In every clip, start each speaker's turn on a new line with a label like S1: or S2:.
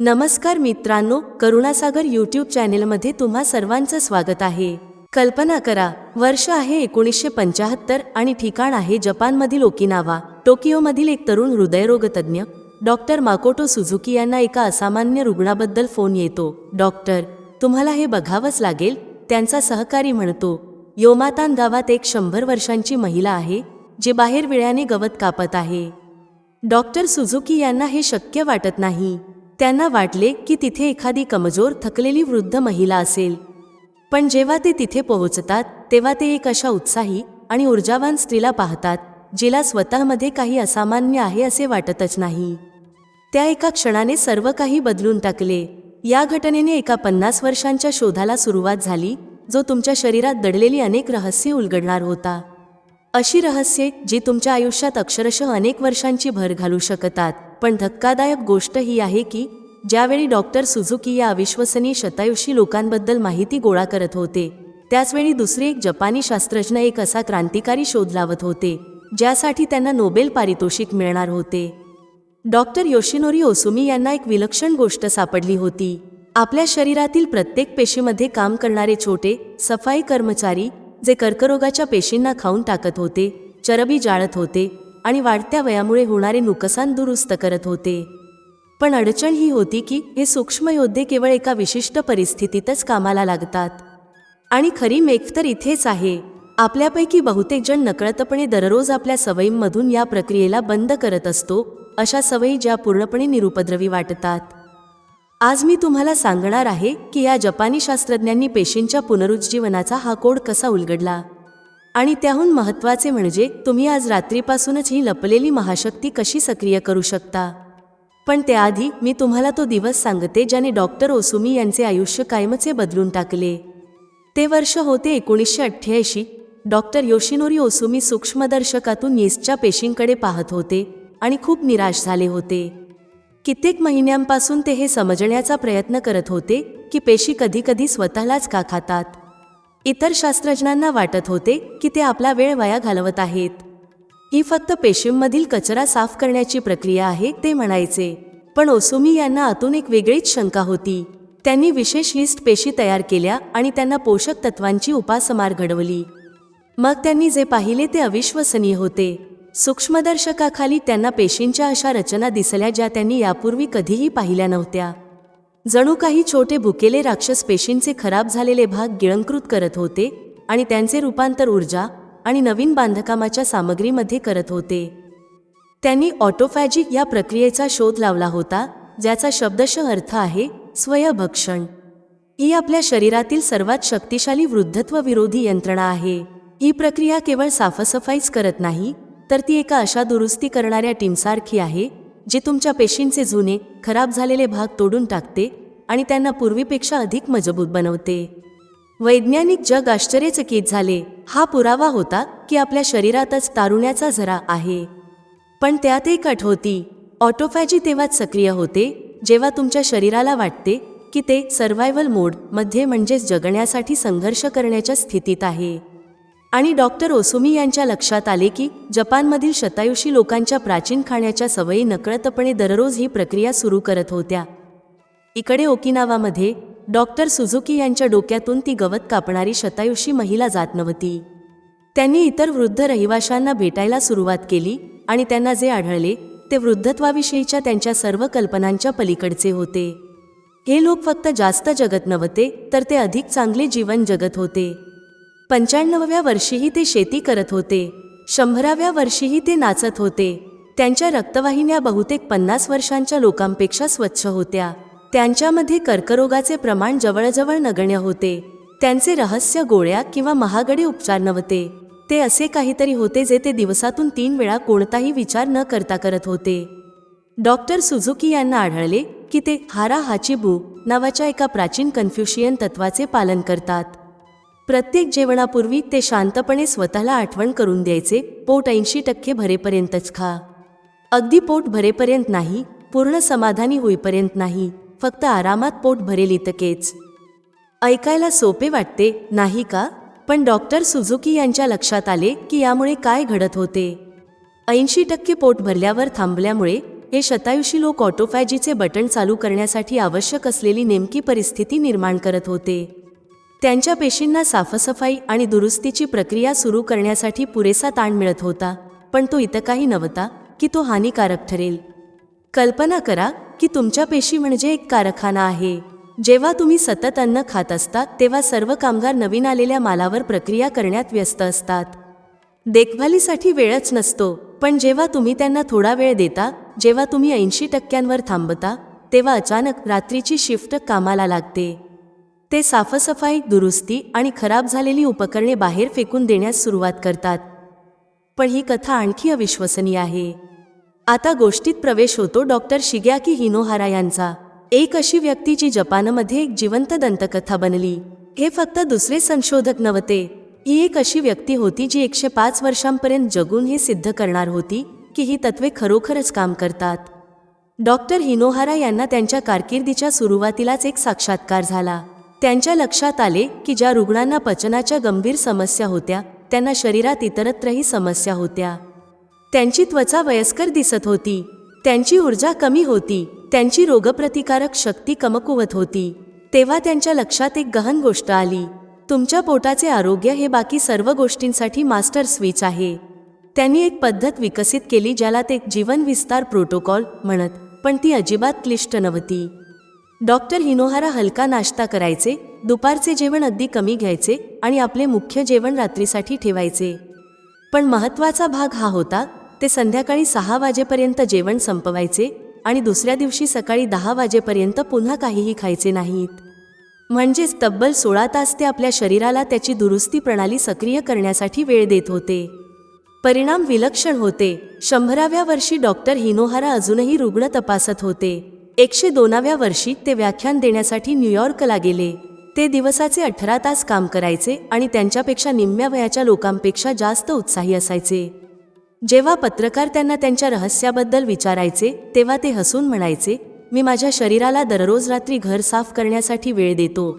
S1: नमस्कार मित्रांनो करुणासागर यूट्यूब चॅनेलमध्ये तुम्हा सर्वांचं स्वागत आहे. कल्पना करा वर्ष आहे एकोणीसशे पंचाहत्तर आणि ठिकाण आहे जपानमधील ओकिनावा टोकियोमधील एक तरुण हृदयरोगतज्ञ. डॉक्टर माकोटो सुझुकी यांना एका असामान्य रुग्णाबद्दल फोन येतो. डॉक्टर तुम्हाला हे बघावंच लागेल त्यांचा सहकारी म्हणतो. योमातान गावात एक शंभर वर्षांची महिला आहे जी बाहेर विळ्याने गवत कापत आहे. डॉक्टर सुझुकी यांना हे शक्य वाटत नाही. त्यांना वाटले की तिथे एखादी कमजोर थकलेली वृद्ध महिला असेल. पण जेव्हा ते तिथे पोहोचतात तेव्हा ते एक अशा उत्साही आणि ऊर्जावान स्त्रीला पाहतात जिला स्वतःमध्ये काही असामान्य आहे असे वाटतच नाही. त्या एका क्षणाने सर्व काही बदलून टाकले. या घटनेने एका पन्नास वर्षांच्या शोधाला सुरुवात झाली जो तुमच्या शरीरात दडलेली अनेक रहस्य उलगडणार होता. अशी रहस्ये जी तुमच्या आयुष्यात अक्षरशः अनेक वर्षांची भर घालू शकतात. पण धक्कादायक गोष्ट ही आहे की ज्यावेळी डॉक्टर सुझुकी या अविश्वसनीय शतायुषी लोकांबद्दल माहिती गोळा करत होते त्याचवेळी दुसरे एक जपानी शास्त्रज्ञ एक असा क्रांतिकारी शोध लावत होते ज्यासाठी त्यांना नोबेल पारितोषिक मिळणार होते. डॉक्टर योशिनोरी ओसुमी यांना एक विलक्षण गोष्ट सापडली होती. आपल्या शरीरातील प्रत्येक पेशीमध्ये काम करणारे छोटे सफाई कर्मचारी जे कर्करोगाच्या पेशींना खाऊन टाकत होते चरबी जाळत होते आणि वाढत्या वयामुळे होणारे नुकसान दुरुस्त करत होते. पण अडचण ही होती की हे सूक्ष्म योद्धे केवळ एका विशिष्ट परिस्थितीतच कामाला लागतात. आणि खरी मेख तर इथेच आहे. आपल्यापैकी बहुतेक जण नकळतपणे दररोज आपल्या सवयींमधून या प्रक्रियेला बंद करत असतो अशा सवयी ज्या पूर्णपणे निरुपद्रवी वाटतात. आज मी तुम्हाला सांगणार आहे की या जपानी शास्त्रज्ञांनी पेशींच्या पुनरुज्जीवनाचा हा कोड कसा उलगडला. आणि त्याहून महत्त्वाचे म्हणजे तुम्ही आज रात्रीपासूनच ही लपलेली महाशक्ती कशी सक्रिय करू शकता. पण त्याआधी मी तुम्हाला तो दिवस सांगते ज्याने डॉक्टर ओसुमी यांचे आयुष्य कायमचे बदलून टाकले. ते वर्ष होते एकोणीसशे अठ्ठ्याऐंशी. डॉक्टर योशिनोरी ओसुमी सूक्ष्मदर्शकातून येस्टच्या पेशींकडे पाहत होते आणि खूप निराश झाले होते. कित्येक महिन्यांपासून ते हे समजण्याचा प्रयत्न करत होते की पेशी कधीकधी स्वतःलाच का खातात. इतर शास्त्रज्ञांना वाटत होते की ते आपला वेळ वाया घालवत आहेत. ही फक्त पेशींमधील कचरा साफ करण्याची प्रक्रिया आहे ते म्हणायचे. पण ओसुमी यांना आतून एक वेगळीच शंका होती. त्यांनी विशेष लिस्ट पेशी तयार केल्या आणि त्यांना पोषक तत्वांची उपासमार घडवली. मग त्यांनी जे पाहिले ते अविश्वसनीय होते. सूक्ष्मदर्शकाखाली त्यांना पेशींच्या अशा रचना दिसल्या ज्या त्यांनी यापूर्वी कधीही पाहिल्या नव्हत्या. जणू काही छोटे भुकेले राक्षस पेशींचे खराब झालेले भाग गिळंकृत करत होते आणि त्यांचे रूपांतर ऊर्जा आणि नवीन बांधकामाच्या सामग्रीमध्ये करत होते. त्यांनी ऑटोफॅजिक या प्रक्रियेचा शोध लावला होता ज्याचा शब्दशः अर्थ आहे स्वयभक्षण. ही आपल्या शरीरातील सर्वात शक्तिशाली वृद्धत्व विरोधी यंत्रणा आहे. ही प्रक्रिया केवळ साफसफाईच करत नाही तर ती एका अशा दुरुस्ती करणाऱ्या टीमसारखी आहे जे तुमच्या पेशींचे जुने खराब झालेले भाग तोडून टाकते आणि त्यांना पूर्वीपेक्षा अधिक मजबूत बनवते. वैज्ञानिक जग आश्चर्यचकित झाले. हा पुरावा होता की आपल्या शरीरातच तारुण्याचा झरा आहे. पण त्यात एक अट होती. ऑटोफॅजी तेव्हाच सक्रिय होते जेव्हा तुमच्या शरीराला वाटते की ते सर्व्हायव्हल मोडमध्ये म्हणजेच जगण्यासाठी संघर्ष करण्याच्या स्थितीत आहे. आणि डॉक्टर ओसुमी यांच्या लक्षात आले की जपानमधील शतायुषी लोकांच्या प्राचीन खाण्याच्या सवयी नकळतपणे दररोज ही प्रक्रिया सुरू करत होत्या. इकडे ओकिनावामध्ये डॉक्टर सुझुकी यांच्या डोक्यातून ती गवत कापणारी शतायुषी महिला जात नव्हती. त्यांनी इतर वृद्ध रहिवाशांना भेटायला सुरुवात केली आणि त्यांना जे आढळले ते वृद्धत्वाविषयीच्या त्यांच्या सर्व कल्पनांच्या पलीकडचे होते. हे लोक फक्त जास्त जगत नव्हते तर ते अधिक चांगले जीवन जगत होते. पंच्याण्णवव्या वर्षीही ते शेती करत होते. शंभराव्या वर्षीही ते नाचत होते. त्यांच्या रक्तवाहिन्या बहुतेक पन्नास वर्षांच्या लोकांपेक्षा स्वच्छ होत्या. त्यांच्यामध्ये कर्करोगाचे प्रमाण जवळजवळ नगण्य होते. त्यांचे रहस्य गोळ्या किंवा महागडे उपचार नव्हते. ते असे काहीतरी होते जे ते दिवसातून तीन वेळा कोणताही विचार न करता करत होते. डॉक्टर सुझुकी यांना आढळले की ते हारा हाचिबू नावाच्या एका प्राचीन कन्फ्युशियन तत्वाचे पालन करतात. प्रत्येक जेवणापूर्वी ते शांतपणे स्वतःला आठवण करून द्यायचे पोट ऐंशी टक्के भरेपर्यंतच खा. अगदी पोट भरेपर्यंत नाही पूर्ण समाधानी होईपर्यंत नाही फक्त आरामात पोट भरेल इतकेच. ऐकायला सोपे वाटते नाही का? पण डॉक्टर सुझुकी यांच्या लक्षात आले की यामुळे काय घडत होते. ऐंशी टक्के पोट भरल्यावर थांबल्यामुळे हे शतायुषी लोक ऑटोफॅजीचे बटण चालू करण्यासाठी आवश्यक असलेली नेमकी परिस्थिती निर्माण करत होते. त्यांच्या पेशींना साफसफाई आणि दुरुस्तीची प्रक्रिया सुरू करण्यासाठी पुरेसा ताण मिळत होता पण तो इतकाही काही नव्हता की तो हानिकारक ठरेल. कल्पना करा की तुमच्या पेशी म्हणजे एक कारखाना आहे. जेव्हा तुम्ही सतत अन्न खात असता तेव्हा सर्व कामगार नवीन आलेल्या मालावर प्रक्रिया करण्यात व्यस्त असतात. देखभालीसाठी वेळच नसतो पण जेव्हा तुम्ही त्यांना थोडा वेळ देता जेव्हा तुम्ही ऐंशी टक्क्यांवर थांबता तेव्हा अचानक रात्रीची शिफ्ट कामाला लागते. ते साफसफाई दुरुस्ती आणि खराब झालेली उपकरणे बाहेर फेकून देण्यास सुरुवात करतात. पण ही कथा आणखी अविश्वसनीय आहे. आता गोष्टीत प्रवेश होतो डॉक्टर शिग्याकी हिनोहारा यांचा. एक अशी व्यक्ती जी जपानमध्ये एक जिवंत दंतकथा बनली. हे फक्त दुसरे संशोधक नव्हते. ही एक अशी व्यक्ती होती जी एकशे पाच वर्षांपर्यंत जगून हे सिद्ध करणार होती की ही तत्वे खरोखरच काम करतात. डॉक्टर हिनोहारा यांना त्यांच्या कारकिर्दीच्या सुरुवातीलाच एक साक्षात्कार झाला. त्यांच्या लक्षात आले की ज्या रुग्णांना पचनाच्या गंभीर समस्या होत्या त्यांना शरीरात इतरत्रही समस्या होत्या. त्यांची त्वचा वयस्कर दिसत होती. त्यांची ऊर्जा कमी होती. त्यांची रोगप्रतिकारक शक्ती कमकुवत होती. तेव्हा त्यांच्या लक्षात एक गहन गोष्ट आली. तुमच्या पोटाचे आरोग्य हे बाकी सर्व गोष्टींसाठी मास्टर स्विच आहे. त्यांनी एक पद्धत विकसित केली ज्याला ते जीवन विस्तार प्रोटोकॉल म्हणत पण ती अजिबात क्लिष्ट नव्हती. डॉक्टर हिनोहारा हलका नाश्ता करायचे दुपारचे जेवण अगदी कमी घ्यायचे आणि आपले मुख्य जेवण रात्रीसाठी ठेवायचे. पण महत्त्वाचा भाग हा होता ते संध्याकाळी सहा वाजेपर्यंत जेवण संपवायचे आणि दुसऱ्या दिवशी सकाळी दहा वाजेपर्यंत पुन्हा काहीही खायचे नाहीत. म्हणजेच तब्बल सोळा तास ते आपल्या शरीराला त्याची दुरुस्ती प्रणाली सक्रिय करण्यासाठी वेळ देत होते. परिणाम विलक्षण होते. शंभराव्या वर्षी डॉक्टर हिनोहारा अजूनही रुग्ण तपासत होते. एकशे दोनाव्या वर्षी ते व्याख्यान देण्यासाठी न्यूयॉर्कला गेले. ते दिवसाचे अठरा तास काम करायचे आणि त्यांच्यापेक्षा निम्म्या वयाच्या लोकांपेक्षा जास्त उत्साही असायचे. जेव्हा पत्रकार त्यांना त्यांच्या रहस्याबद्दल विचारायचे तेव्हा ते हसून म्हणायचे मी माझ्या शरीराला दररोज रात्री घर साफ करण्यासाठी वेळ देतो.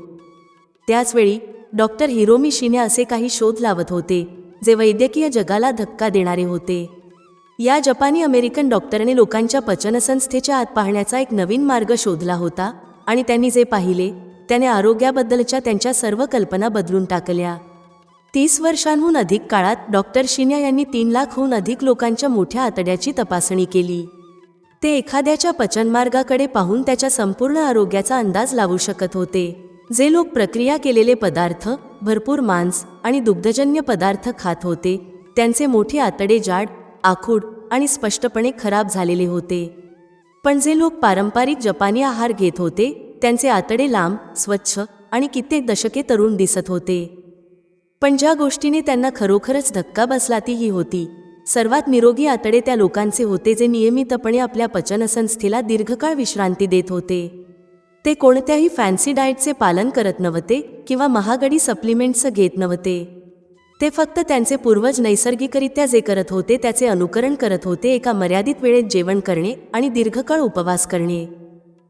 S1: त्याचवेळी डॉक्टर हिरोमी शिने असे काही शोध लावत होते जे वैद्यकीय जगाला धक्का देणारे होते. या जपानी अमेरिकन डॉक्टरने लोकांच्या पचनसंस्थेच्या आत पाहण्याचा एक नवीन मार्ग शोधला होता आणि त्यांनी जे पाहिले त्याने आरोग्याबद्दलच्या त्यांच्या सर्व कल्पना बदलून टाकल्या. तीस वर्षांहून अधिक काळात डॉक्टर शिन्या यांनी तीन लाखहून अधिक लोकांच्या मोठ्या आतड्याची तपासणी केली. ते एखाद्याच्या पचनमार्गाकडे पाहून त्याच्या संपूर्ण आरोग्याचा अंदाज लावू शकत होते. जे लोक प्रक्रिया केलेले पदार्थ भरपूर मांस आणि दुग्धजन्य पदार्थ खात होते त्यांचे मोठे आतडे जाड आखूड आणि स्पष्टपणे खराब झालेले होते. पण जे लोक पारंपरिक जपानी आहार घेत होते त्यांचे आतडे लांब स्वच्छ आणि कित्येक दशके तरुण दिसत होते. पण ज्या गोष्टीने त्यांना खरोखरच धक्का बसला ती ही होती. सर्वात निरोगी आतडे त्या लोकांचे होते जे नियमितपणे आपल्या पचनसंस्थेला दीर्घकाळ विश्रांती देत होते. ते कोणत्याही फॅन्सी डाएटचे पालन करत नव्हते किंवा महागडी सप्लिमेंट्स घेत नव्हते. ते फक्त त्यांचे पूर्वज नैसर्गिकरित्या जे करत होते त्याचे अनुकरण करत होते एका मर्यादित वेळेत जेवण करणे आणि दीर्घकाळ उपवास करणे.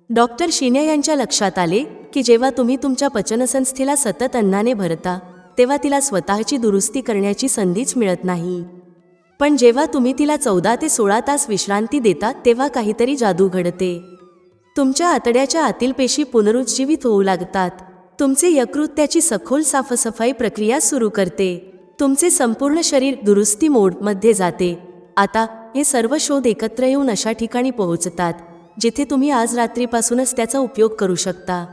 S1: डॉक्टर शिन्या यांच्या लक्षात आले की जेव्हा तुम्ही तुमच्या पचनसंस्थेला सतत अन्नाने भरता तेव्हा तिला स्वतःची दुरुस्ती करण्याची संधीच मिळत नाही. पण जेव्हा तुम्ही तिला चौदा ते सोळा तास विश्रांती देता तेव्हा काहीतरी जादू घडते. तुमच्या आतड्याच्या आतील पेशी पुनरुज्जीवित होऊ लागतात. तुमचे यकृत त्याची सखोल साफसफाई प्रक्रिया सुरू करते. तुमचे संपूर्ण शरीर दुरुस्ती मोडमध्ये जाते. आता हे सर्व शोध एकत्र येऊन अशा ठिकाणी पोहोचतात जिथे तुम्ही आज रात्रीपासूनच त्याचा उपयोग करू शकता.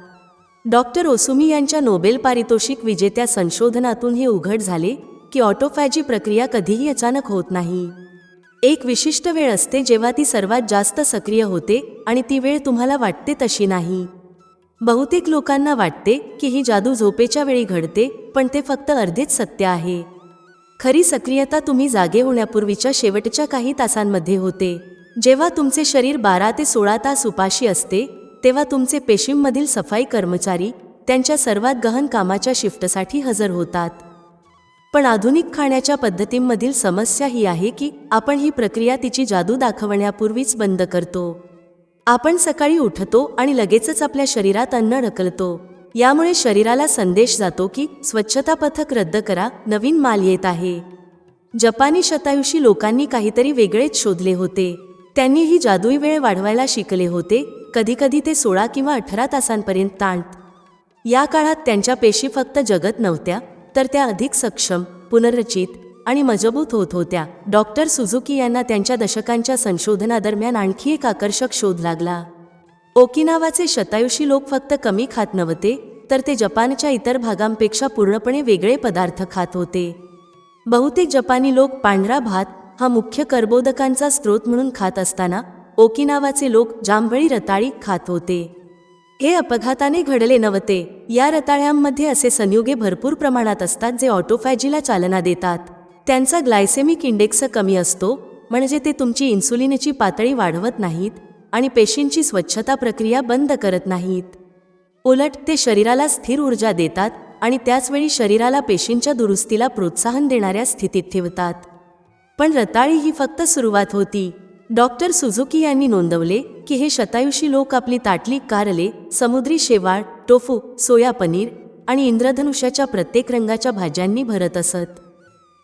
S1: डॉक्टर ओसुमी यांच्या नोबेल पारितोषिक विजेत्या संशोधनातून हे उघड झाले की ऑटोफॅजी प्रक्रिया कधीही अचानक होत नाही. एक विशिष्ट वेळ असते जेव्हा ती सर्वात जास्त सक्रिय होते आणि ती वेळ तुम्हाला वाटते तशी नाही. बहुतेक लोकांना वाटते की ही जादू झोपेच्या वेळी घडते पण ते फक्त अर्धेच सत्य आहे. खरी सक्रियता तुम्ही जागे होण्यापूर्वीच्या शेवटच्या काही तासांमध्ये होते. जेव्हा तुमचे शरीर बारा ते सोळा तास उपाशी असते तेव्हा तुमचे पेशींमधील सफाई कर्मचारी त्यांच्या सर्वात गहन कामाच्या शिफ्टसाठी हजर होतात. पण आधुनिक खाण्याच्या पद्धतींमधील समस्या ही आहे की आपण ही प्रक्रिया तिची जादू दाखवण्यापूर्वीच बंद करतो. आपण सकाळी उठतो आणि लगेचच आपल्या शरीरात अन्न ढकलतो. यामुळे शरीराला संदेश जातो की स्वच्छता पथक रद्द करा नवीन माल येत आहे. जपानी शतायुषी लोकांनी काहीतरी वेगळेच शोधले होते. त्यांनी ही जादुई वेळ वाढवायला शिकले होते कधीकधी ते सोळा किंवा अठरा तासांपर्यंत ताणत. या काळात त्यांच्या पेशी फक्त जगत नव्हत्या तर त्या अधिक सक्षम पुनर्रचित आणि मजबूत होत होत्या. डॉक्टर सुझुकी यांना त्यांच्या दशकांच्या संशोधनादरम्यान आणखी एक आकर्षक शोध लागला. ओकिनावाचे शतायुषी लोक फक्त कमी खात नव्हते तर ते जपानच्या इतर भागांपेक्षा पूर्णपणे वेगळे पदार्थ खात होते. बहुतेक जपानी लोक पांढरा भात हा मुख्य कर्बोदकांचा स्रोत म्हणून खात असताना ओकिनावाचे लोक जांभळी रताळी खात होते. हे अपघाताने घडले नव्हते. या रताळ्यांमध्ये असे संयुगे भरपूर प्रमाणात असतात जे ऑटोफॅजीला चालना देतात. त्यांचा ग्लायसेमिक इंडेक्स कमी असतो म्हणजे ते तुमची इन्सुलिनची पातळी वाढवत नाहीत आणि पेशींची स्वच्छता प्रक्रिया बंद करत नाहीत. उलट ते शरीराला स्थिर ऊर्जा देतात आणि त्याचवेळी शरीराला पेशींच्या दुरुस्तीला प्रोत्साहन देणाऱ्या स्थितीत ठेवतात. पण रताळी ही फक्त सुरुवात होती. डॉक्टर सुझुकी यांनी नोंदवले की हे शतायुषी लोक आपली ताटली कारले समुद्री शेवाळ टोफू सोया पनीर आणि इंद्रधनुष्याच्या प्रत्येक रंगाच्या भाज्यांनी भरत असत.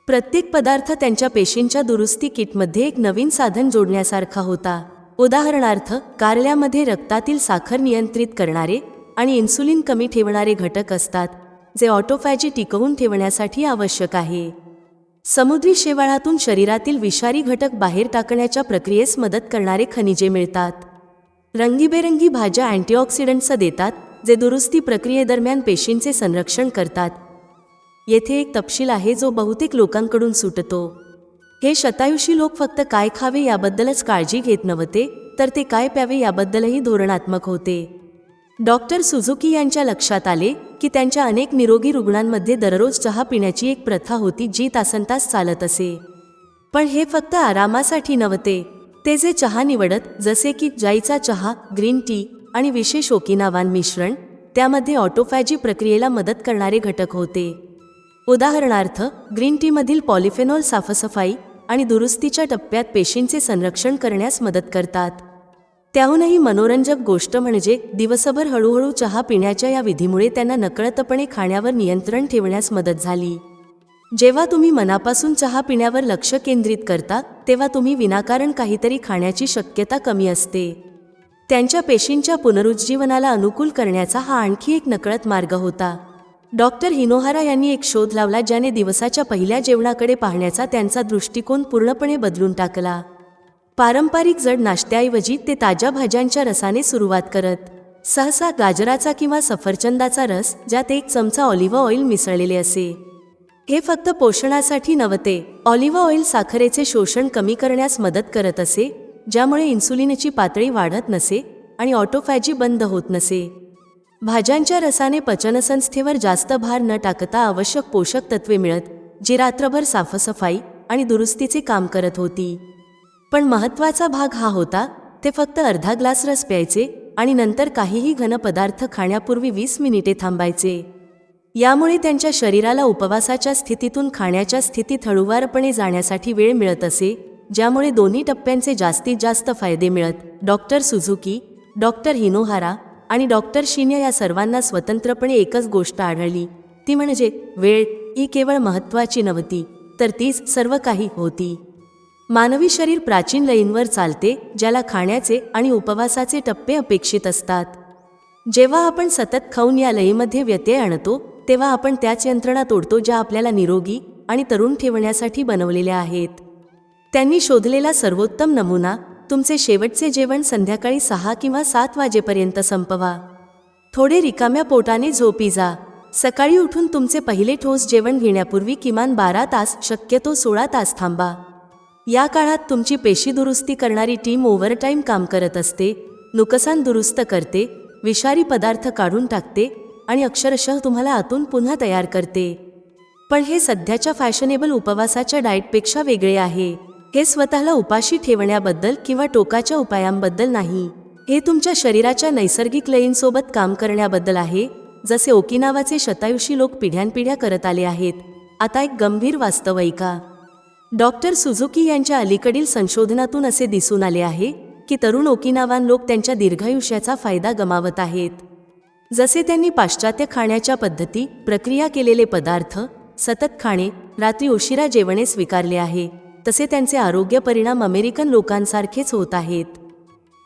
S1: प्रत्येक पदार्थ त्यांच्या पेशींच्या दुरुस्ती किटमध्ये एक नवीन साधन जोडण्यासारखा होता. उदाहरणार्थ कारल्यामध्ये रक्तातील साखर नियंत्रित करणारे आणि इन्सुलिन कमी ठेवणारे घटक असतात जे ऑटोफॅजी टिकवून ठेवण्यासाठी आवश्यक आहे. समुद्री शेवाळातून शरीरातील विषारी घटक बाहेर टाकण्याच्या प्रक्रियेस मदत करणारे खनिजे मिळतात. रंगीबेरंगी भाज्या अँटीऑक्सिडंट्स देतात जे दुरुस्ती प्रक्रियेदरम्यान पेशींचे संरक्षण करतात. येथे एक तपशील आहे जो बहुतेक लोकांकडून सुटतो. हे शतायुषी लोक फक्त काय खावे याबद्दलच काळजी घेत नव्हते तर ते काय प्यावे याबद्दलही धोरणात्मक होते. डॉक्टर सुझुकी यांच्या लक्षात आले की त्यांच्या अनेक निरोगी रुग्णांमध्ये दररोज चहा पिण्याची एक प्रथा होती जी तासनतास चालत असे. पण हे फक्त आरामासाठी नव्हते. ते जे चहा निवडत जसे की जाईचा चहा ग्रीन टी आणि विशेष ओकिनावान मिश्रण त्यामध्ये ऑटोफॅजी प्रक्रियेला मदत करणारे घटक होते. उदाहरणार्थ ग्रीन टीमधील पॉलिफेनॉल साफसफाई आणि दुरुस्तीच्या टप्प्यात पेशींचे संरक्षण करण्यास मदत करतात. त्याहूनही मनोरंजक गोष्ट म्हणजे दिवसभर हळूहळू चहा पिण्याच्या या विधीमुळे त्यांना नकळतपणे खाण्यावर नियंत्रण ठेवण्यास मदत झाली. जेव्हा तुम्ही मनापासून चहा पिण्यावर लक्ष केंद्रित करता तेव्हा तुम्ही विनाकारण काहीतरी खाण्याची शक्यता कमी असते. त्यांच्या पेशींच्या पुनरुज्जीवनाला अनुकूल करण्याचा हा आणखी एक नकळत मार्ग होता. डॉक्टर हिनोहारा यांनी एक शोध लावला ज्याने दिवसाच्या पहिल्या जेवणाकडे पाहण्याचा त्यांचा दृष्टिकोन पूर्णपणे बदलून टाकला. पारंपरिक जड नाश्त्याऐवजी ते ताज्या भाज्यांच्या रसाने सुरुवात करत सहसा गाजराचा किंवा सफरचंदाचा रस ज्यात एक चमचा ऑलिव्ह ऑइल मिसळलेले असे. हे फक्त पोषणासाठी नव्हते ऑलिव्ह ऑइल साखरेचे शोषण कमी करण्यास मदत करत असे ज्यामुळे इन्सुलिनची पातळी वाढत नसे आणि ऑटोफॅजी बंद होत नसे. भाज्यांच्या रसाने पचनसंस्थेवर जास्त भार न टाकता आवश्यक पोषक तत्वे मिळत जी रात्रभर साफसफाई आणि दुरुस्तीचे काम करत होती. पण महत्त्वाचा भाग हा होता ते फक्त अर्धा ग्लास रस प्यायचे आणि नंतर काहीही घन पदार्थ खाण्यापूर्वी वीस मिनिटे थांबायचे. यामुळे त्यांच्या शरीराला उपवासाच्या स्थितीतून खाण्याच्या स्थितीत हळुवारपणे जाण्यासाठी वेळ मिळत असे ज्यामुळे दोन्ही टप्प्यांचे जास्तीत जास्त फायदे मिळत. डॉक्टर सुझुकी डॉक्टर हिनोहारा आणि डॉक्टर शिन्या या सर्वांना स्वतंत्रपणे एकच गोष्ट आढळली. ती म्हणजे वेळ ही केवळ महत्त्वाची नव्हती तर तीच सर्व काही होती. मानवी शरीर प्राचीन लयींवर चालते ज्याला खाण्याचे आणि उपवासाचे टप्पे अपेक्षित असतात. जेव्हा आपण सतत खाऊन या लयीमध्ये व्यत्यय आणतो तेव्हा आपण त्याच यंत्रणा तोडतो ज्या आपल्याला निरोगी आणि तरुण ठेवण्यासाठी बनवलेल्या आहेत. त्यांनी शोधलेला सर्वोत्तम नमुना तुमचे शेवटचे जेवण संध्याकाळी सहा किंवा सात वाजेपर्यंत संपवा. थोडे रिकाम्या पोटाने झोपी जा. सकाळी उठून तुमचे पहिले ठोस जेवण घेण्यापूर्वी किमान बारा तास शक्यतो सोळा तास थांबा. या काळात तुमची पेशी दुरुस्ती करणारी टीम ओव्हरटाईम काम करत असते नुकसान दुरुस्त करते विषारी पदार्थ काढून टाकते आणि अक्षरशः तुम्हाला आतून पुन्हा तयार करते. पण हे सध्याच्या फॅशनेबल उपवासाच्या डाएटपेक्षा वेगळे आहे. हे स्वतःला उपाशी ठेवण्याबद्दल किंवा टोकाच्या उपायांबद्दल नाही. हे तुमच्या शरीराच्या नैसर्गिक लयींसोबत काम करण्याबद्दल आहे जसे ओकिनावाचे शतायुषी लोक पिढ्यानपिढ्या करत आले आहेत. आता एक गंभीर वास्तविका. डॉक्टर सुझुकी यांच्या अलीकडील संशोधनातून असे दिसून आले आहे की तरुण ओकिनावान लोक त्यांच्या दीर्घायुष्याचा फायदा गमावत आहेत. जसे त्यांनी पाश्चात्य खाण्याच्या पद्धती प्रक्रिया केलेले पदार्थ सतत खाणे रात्री उशिरा जेवणे स्वीकारले आहे. तसे त्यांचे आरोग्य परिणाम अमेरिकन लोकांसारखेच होत आहेत.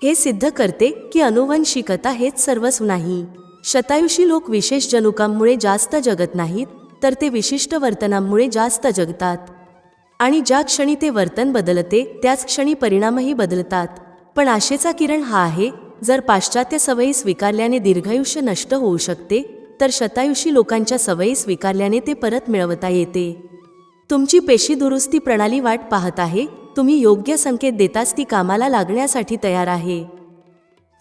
S1: हे सिद्ध करते की अनुवंशिकता हेच सर्वस्व नाही. शतायुषी लोक विशेष जनुकांमुळे जास्त जगत नाहीत तर ते विशिष्ट वर्तनांमुळे जास्त जगतात. आणि ज्या क्षणी ते वर्तन बदलते त्याच क्षणी परिणामही बदलतात. पण आशेचा किरण हा आहे जर पाश्चात्य सवयी स्वीकारल्याने दीर्घायुष्य नष्ट होऊ शकते तर शतायुषी लोकांच्या सवयी स्वीकारल्याने ते परत मिळवता येते. तुमची पेशी दुरुस्ती प्रणाली वाट पाहत आहे तुम्ही योग्य संकेत देताच ती कामाला लागण्यासाठी तयार आहे.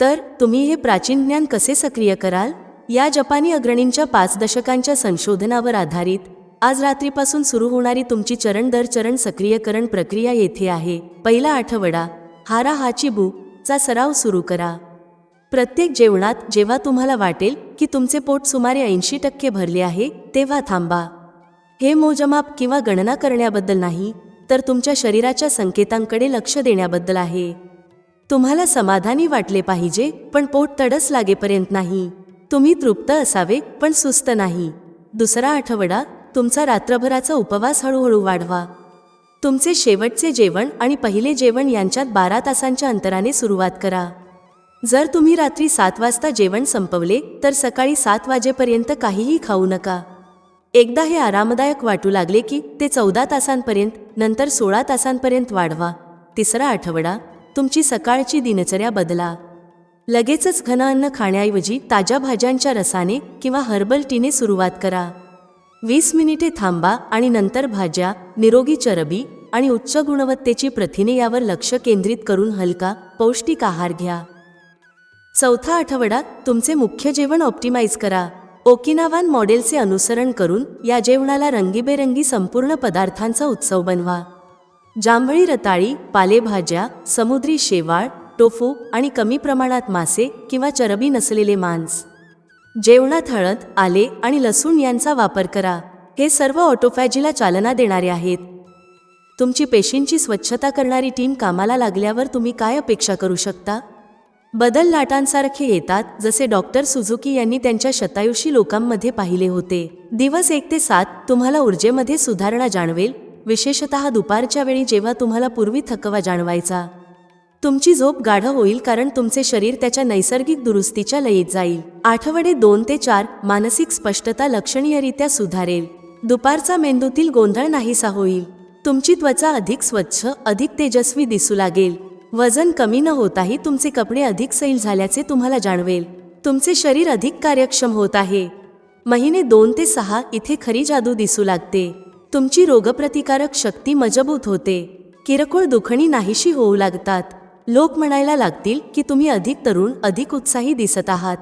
S1: तर तुम्ही हे प्राचीन ज्ञान कसे सक्रिय कराल? या जपानी अग्रणींच्या पाच दशकांच्या संशोधनावर आधारित आज रात्रीपासून सुरू होणारी तुमची चरण दर चरण सक्रियकरण प्रक्रिया येथे आहे. पहिला आठवडा हारा हाचिबू चा सराव सुरू करा. प्रत्येक जेवणात जेव्हा तुम्हाला वाटेल की तुमचे पोट सुमारे ऐंशी टक्के भरले आहे तेव्हा थांबा. हे मोजमाप किंवा गणना करण्याबद्दल नाही तर तुमच्या शरीराच्या संकेतांकडे लक्ष देण्याबद्दल आहे. तुम्हाला समाधानी वाटले पाहिजे पण पोट तडस लागेपर्यंत नाही. तुम्ही तृप्त असावे पण सुस्त नाही. दुसरा आठवडा तुमचा रात्रभराचा उपवास हळूहळू वाढवा. तुमचे शेवटचे जेवण आणि पहिले जेवण यांच्यात बारा तासांच्या अंतराने सुरुवात करा. जर तुम्ही रात्री सात वाजता जेवण संपवले तर सकाळी सात वाजेपर्यंत काहीही खाऊ नका. एकदा हे आरामदायक वाटू लागले की ते चौदा तासांपर्यंत नंतर सोळा तासांपर्यंत वाढवा. तिसरा आठवडा तुमची सकाळची दिनचर्या बदला. लगेचच घन अन्न खाण्याऐवजी ताज्या भाज्यांच्या रसाने किंवा हर्बल टीने सुरुवात करा. वीस मिनिटे थांबा आणि नंतर भाज्या निरोगी चरबी आणि उच्च गुणवत्तेची प्रथिने यावर लक्ष केंद्रित करून हलका पौष्टिक आहार घ्या. चौथा आठवडा तुमचे मुख्य जेवण ऑप्टिमाइज करा. ओकिनावान मॉडेलचे अनुसरण करून या जेवणाला रंगीबेरंगी संपूर्ण पदार्थांचा उत्सव बनवा. जांभळी रताळी पालेभाज्या समुद्री शेवाळ टोफू आणि कमी प्रमाणात मासे किंवा चरबी नसलेले मांस. जेवणात हळद आले आणि लसूण यांचा वापर करा. हे सर्व ऑटोफॅजीला चालना देणारे आहेत. तुमची पेशींची स्वच्छता करणारी टीम कामाला लागल्यावर तुम्ही काय अपेक्षा करू शकता? बदल लाटांसारखे येतात जसे डॉक्टर सुझुकी यांनी त्यांच्या शतायुषी लोकांमध्ये पाहिले होते. दिवस एक ते सात तुम्हाला ऊर्जेमध्ये सुधारणा जाणवेल विशेषत दुपारच्या वेळी जेव्हा तुम्हाला पूर्वी थकवा जाणवायचा. तुमची झोप गाढ होईल कारण तुमचे शरीर त्याच्या नैसर्गिक दुरुस्तीच्या लयीत जाईल. आठवडे दोन ते चार मानसिक स्पष्टता लक्षणीयरित्या सुधारेल. दुपारचा मेंदूतील गोंधळ नाहीसा होईल. तुमची त्वचा अधिक स्वच्छ अधिक तेजस्वी दिसू लागेल. वजन कमी न होताही तुमचे कपडे अधिक सैल झाल्याचे तुम्हाला जाणवेल. तुमचे शरीर अधिक कार्यक्षम होत आहे. महिने दोन ते सहा इथे खरी जादू दिसू लागते. तुमची रोगप्रतिकारक शक्ती मजबूत होते. किरकोळ दुखणी नाहीशी होऊ लागतात. लोक म्हणायला लागतील की तुम्ही अधिक तरुण अधिक उत्साही दिसत आहात.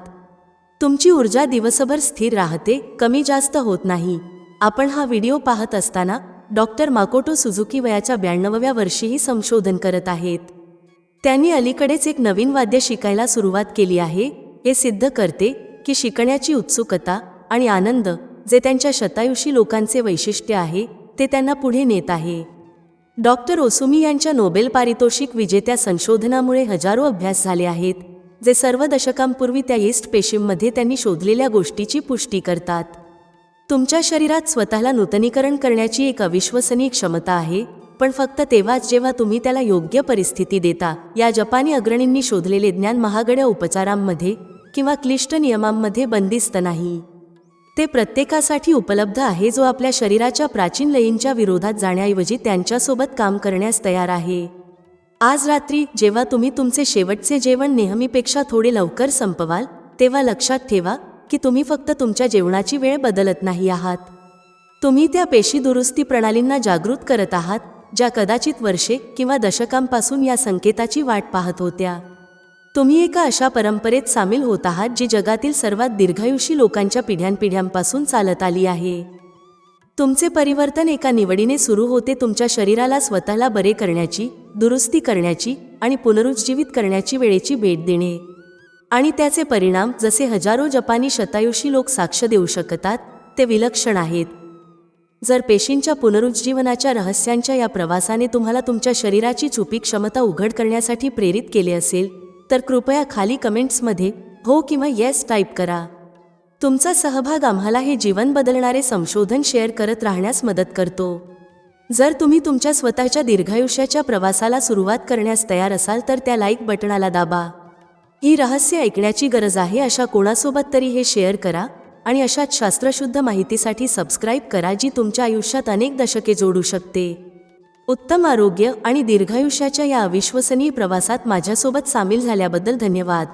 S1: तुमची ऊर्जा दिवसभर स्थिर राहते कमी जास्त होत नाही. आपण हा व्हिडिओ पाहत असताना डॉक्टर माकोटो सुझुकी वयाच्या ब्याण्णवव्या वर्षीही संशोधन करत आहेत. त्यांनी अलीकडेच एक नवीन वाद्य शिकायला सुरुवात केली आहे. हे सिद्ध करते की शिकण्याची उत्सुकता आणि आनंद जे त्यांच्या शतायुषी लोकांचे वैशिष्ट्य आहे ते त्यांना पुढे नेत आहे. डॉक्टर ओसुमी यांच्या नोबेल पारितोषिक विजेत्या संशोधनामुळे हजारो अभ्यास झाले आहेत जे सर्व दशकांपूर्वी त्या येस्ट पेशींमध्ये त्यांनी शोधलेल्या गोष्टीची पुष्टी करतात. तुमच्या शरीरात स्वतःला नूतनीकरण करण्याची एक अविश्वसनीय क्षमता आहे पण फक्त तेव्हाच जेव्हा तुम्ही त्याला योग्य परिस्थिती देता या जपानी अग्रणींनी शोधलेले ज्ञान महागड्या उपचारांमध्ये किंवा क्लिष्ट नियमांमध्ये बंदिस्त नाही. ते प्रत्येकासाठी उपलब्ध आहे जो आपल्या शरीराच्या प्राचीन लयींच्या विरोधात जाण्याऐवजी त्यांच्यासोबत काम करण्यास तयार आहे. आज रात्री जेव्हा तुम्ही तुमचे शेवटचे जेवण नेहमीपेक्षा थोडे लवकर संपवाल तेव्हा लक्षात ठेवा की तुम्ही फक्त तुमच्या जेवणाची वेळ बदलत नाही आहात. तुम्ही त्या पेशी दुरुस्ती प्रणालींना जागृत करत आहात ज्या कदाचित वर्षे किंवा दशकांपासून या संकेताची वाट पाहत होत्या. तुम्ही एका अशा परंपरेत सामील होत आहात जी जगातील सर्वात दीर्घायुषी लोकांच्या पिढ्यानपिढ्यांपासून चालत आली आहे. तुमचे परिवर्तन एका निवडीने सुरू होते तुमच्या शरीराला स्वतःला बरे करण्याची दुरुस्ती करण्याची आणि पुनरुज्जीवित करण्याची वेळेची भेट देणे. आणि त्याचे परिणाम जसे हजारो जपानी शतायुषी लोक साक्ष देऊ शकतात ते विलक्षण आहेत. जर पेशींच्या पुनरुज्जीवनाच्या रहस्यांच्या या प्रवासाने तुम्हाला तुमच्या शरीराची चुपी क्षमता उघड करण्यासाठी प्रेरित केले असेल तर कृपया खाली कमेंट्समध्ये हो किंवा येस टाईप करा. तुमचा सहभाग आम्हाला हे जीवन बदलणारे संशोधन शेअर करत राहण्यास मदत करतो. जर तुम्ही तुमच्या स्वतःच्या दीर्घायुष्याच्या प्रवासाला सुरुवात करण्यास तयार असाल तर त्या लाईक बटणाला दाबा. ही रहस्य ऐकण्याची गरज आहे अशा कोणासोबत तरी हे शेअर करा. आणि अशाच शास्त्रशुद्ध माहितीसाठी सबस्क्राईब करा जी तुमच्या आयुष्यात अनेक दशके जोडू शकते. उत्तम आरोग्य आणि दीर्घायुष्याच्या या अविश्वसनीय प्रवासात माझ्यासोबत सामील झाल्याबद्दल धन्यवाद.